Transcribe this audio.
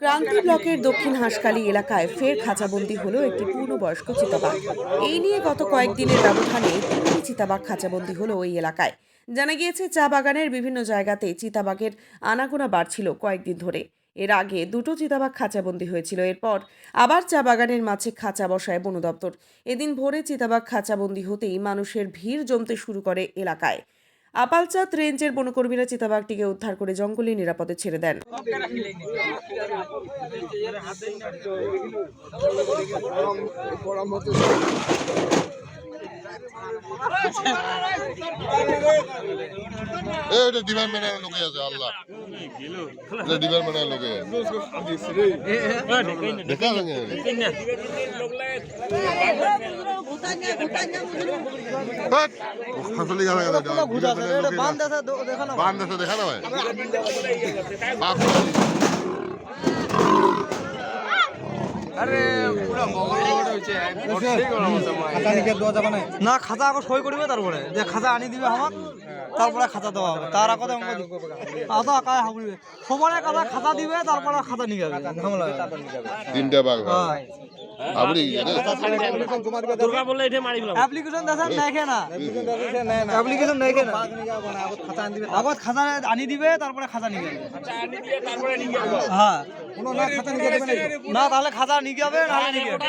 ক্রান্তি ব্লকের দক্ষিণ হাঁসখালী এলাকায় ফের খাঁচাবন্দি হলো একটি পূর্ণবয়স্ক চিতাবাঘ। এই নিয়ে গত কয়েকদিনের ব্যবধানে তিনটি চিতাবাঘ খাঁচাবন্দি হলো ওই এলাকায়। জানা গিয়েছে, চা বাগানের বিভিন্ন জায়গাতে চিতাবাঘের আনাগোনা বাড়ছিল কয়েকদিন ধরে। এর আগে দুটো চিতাবাঘ খাঁচাবন্দি হয়েছিল, এরপর আবার চা বাগানের মাঝে খাঁচা বসায় বন দপ্তর এদিন ভোরে চিতাবাঘ খাঁচাবন্দি হতেই মানুষের ভিড় জমতে শুরু করে এলাকায়। আপালচাঁদ রেঞ্জের বনকর্মীরা চিতাবাঘটিকে উদ্ধার করে জঙ্গলে নিরাপদে ছেড়ে দেন এ এটা ডিপার্টমেন্টের লোকে আছে আল্লাহ এটা ডিপার্টমেন্টের লোকে দেখা লাগে দেখা না। ভাই না খাতা আকৌ সই কৰিবে তারপরে। যে খাতা আনি দিবে আমাক তারপরে খাতা দেওয়া হবে। তার আকৌ আদা আকায় হাবুলিবে সবরে কাদা খাতা দিবে তারপরে খাতা নিয়ে যাবে। তিনটা বাঘ হ্যাঁ। মানে অ্যাপ্লিকেশন দেখে না। অ্যাপ্লিকেশন দেখে না। আগত খাতা আনি দিবে। তারপরে খাতা নিয়ে যাবে। হ্যাঁ। না তাহলে খাতা নিয়ে যাবে নিয়ে যাবে।